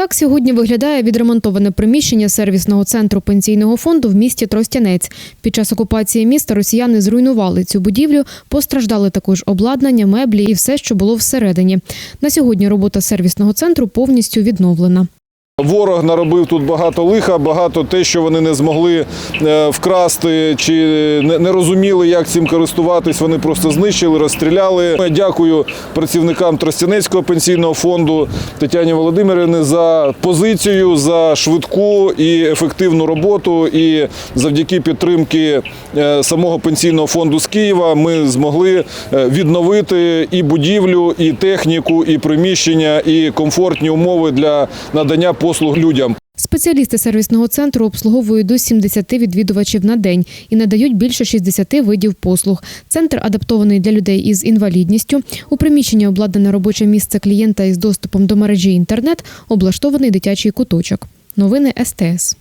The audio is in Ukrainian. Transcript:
Так сьогодні виглядає відремонтоване приміщення сервісного центру пенсійного фонду в місті Тростянець. Під час окупації міста росіяни зруйнували цю будівлю, постраждали також обладнання, меблі і все, що було всередині. На сьогодні робота сервісного центру повністю відновлена. Ворог наробив тут багато лиха, багато те, що вони не змогли е, вкрасти чи не, розуміли, як цим користуватись. Вони просто знищили, розстріляли. Я Дякую працівникам Тростянецького пенсійного фонду Тетяні Володимирівни за позицію, за швидку і ефективну роботу. І завдяки підтримки е, самого пенсійного фонду з Києва ми змогли е, відновити і будівлю, і техніку, і приміщення, і комфортні умови для надання послуг людям. Спеціалісти сервісного центру обслуговують до 70 відвідувачів на день і надають більше 60 видів послуг. Центр адаптований для людей із інвалідністю. У приміщенні обладнане робоче місце клієнта із доступом до мережі інтернет, облаштований дитячий куточок. Новини СТС.